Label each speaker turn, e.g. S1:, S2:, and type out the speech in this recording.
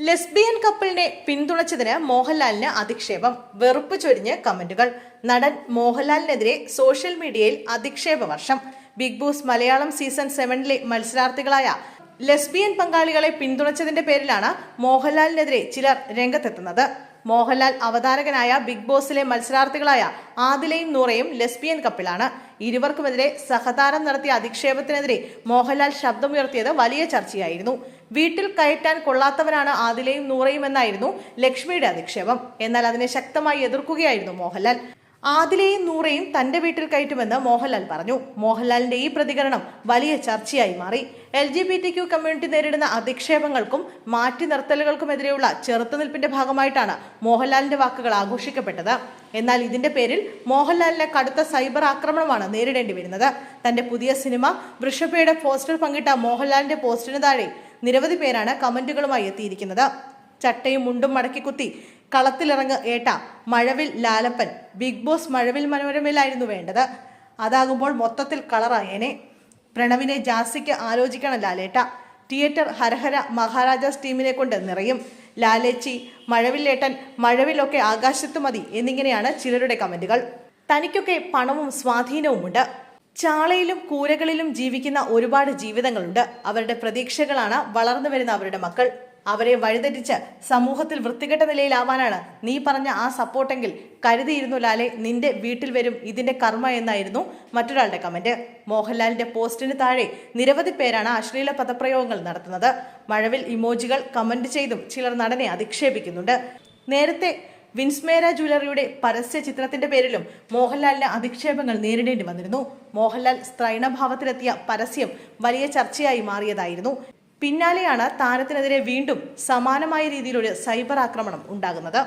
S1: Lesbian കപ്പിളിനെ പിന്തുണച്ചതിന് മോഹൻലാലിന് അധിക്ഷേപം. വെറുപ്പ് ചൊരിഞ്ഞ് കമന്റുകൾ. നടൻ മോഹൻലാലിനെതിരെ സോഷ്യൽ മീഡിയയിൽ അധിക്ഷേപ വർഷം. ബിഗ് ബോസ് മലയാളം സീസൺ സെവനിലെ മത്സരാർത്ഥികളായ ലെസ്ബിയൻ പങ്കാളികളെ പിന്തുണച്ചതിന്റെ പേരിലാണ് മോഹൻലാലിനെതിരെ ചിലർ രംഗത്തെത്തുന്നത്. മോഹൻലാൽ അവതാരകനായ ബിഗ് ബോസിലെ മത്സരാർത്ഥികളായ ആദിലയും നൂറയും ലെസ്ബിയൻ കപ്പിലാണ്. ഇരുവർക്കുമെതിരെ സഹതാരം നടത്തിയ അധിക്ഷേപത്തിനെതിരെ മോഹൻലാൽ ശബ്ദമുയർത്തിയത് വലിയ ചർച്ചയായിരുന്നു. വീട്ടിൽ കയറ്റാൻ കൊള്ളാത്തവരാണ് ആദിലയും നൂറയും എന്നായിരുന്നു ലക്ഷ്മിയുടെ അധിക്ഷേപം. എന്നാൽ അതിനെ ശക്തമായി എതിർക്കുകയായിരുന്നു മോഹൻലാൽ. ആദിലയും നൂറയും തന്റെ വീട്ടിൽ കയറ്റുമെന്ന് മോഹൻലാൽ പറഞ്ഞു. മോഹൻലാലിന്റെ ഈ പ്രതികരണം വലിയ ചർച്ചയായി മാറി. L G B T Q community നേരിടുന്ന അധിക്ഷേപങ്ങൾക്കും മാറ്റി നിർത്തലുകൾക്കുമെതിരെയുള്ള ചെറുത്തുനിൽപ്പിന്റെ ഭാഗമായിട്ടാണ് മോഹൻലാലിന്റെ വാക്കുകൾ ആഘോഷിക്കപ്പെട്ടത്. എന്നാൽ ഇതിന്റെ പേരിൽ മോഹൻലാലിന് കടുത്ത സൈബർ ആക്രമണമാണ് നേരിടേണ്ടി വരുന്നത്. തന്റെ പുതിയ സിനിമ വൃഷഭയുടെ പോസ്റ്റർ പങ്കിട്ട മോഹൻലാലിന്റെ പോസ്റ്റിന് താഴെ നിരവധി പേരാണ് കമന്റുകളുമായി എത്തിയിരിക്കുന്നത്. ചട്ടയും മുണ്ടും മടക്കി കുത്തി. കളത്തിലിറങ്ങ് ഏട്ട മഴവിൽ ലാലപ്പൻ. ബിഗ് ബോസ് മഴവിൽ മനോരമയിലായിരുന്നു വേണ്ടത്. അതാകുമ്പോൾ മൊത്തത്തിൽ കളറായേനെ പ്രണവിനെ ജാസിക്ക് ആലോചിക്കണം ലാലേട്ട. തിയേറ്റർ ഹരഹര മഹാരാജാസ് ടീമിനെ കൊണ്ട് നിറയും. ലാലേച്ചി മഴവില്ലേട്ടൻ മഴവിലൊക്കെ ആകാശത്ത് മതി എന്നിങ്ങനെയാണ് ചിലരുടെ കമന്റുകൾ. തനിക്കൊക്കെ പണവും സ്വാധീനവുമുണ്ട്. ചാളയിലും കൂരകളിലും ജീവിക്കുന്ന ഒരുപാട് ജീവിതങ്ങളുണ്ട്. അവരുടെ പ്രതീക്ഷകളാണ് വളർന്നു വരുന്ന അവരുടെ മക്കൾ. അവരെ വഴിതെറ്റിച്ച് സമൂഹത്തിൽ വൃത്തികെട്ട നിലയിലാവാനാണ് നീ പറഞ്ഞ ആ സപ്പോർട്ടെങ്കിൽ കരുതിയിരുന്നു ലാലെ നിന്റെ വീട്ടിൽ വരും ഇതിന്റെ കർമ്മ എന്നായിരുന്നു മറ്റൊരാളുടെ കമന്റ്. മോഹൻലാലിന്റെ പോസ്റ്റിന് താഴെ നിരവധി പേരാണ് അശ്ലീല പദപ്രയോഗങ്ങൾ നടത്തുന്നത്. മഴവിൽ ഇമോജികൾ കമന്റ് ചെയ്തും ചിലർ നടനെ അധിക്ഷേപിക്കുന്നുണ്ട്. നേരത്തെ വിൻസ്മേര ജ്വല്ലറിയുടെ പരസ്യ ചിത്രത്തിന്റെ പേരിലും മോഹൻലാലിന് അധിക്ഷേപങ്ങൾ നേരിടേണ്ടി വന്നിരുന്നു. മോഹൻലാൽ സ്ത്രൈണഭാവത്തിലെത്തിയ പരസ്യം വലിയ ചർച്ചയായി മാറിയതായിരുന്നു. പിന്നാലെയാണ് താരത്തിനെതിരെ വീണ്ടും സമാനമായ രീതിയിലൊരു സൈബർ ആക്രമണം ഉണ്ടാകുന്നത്.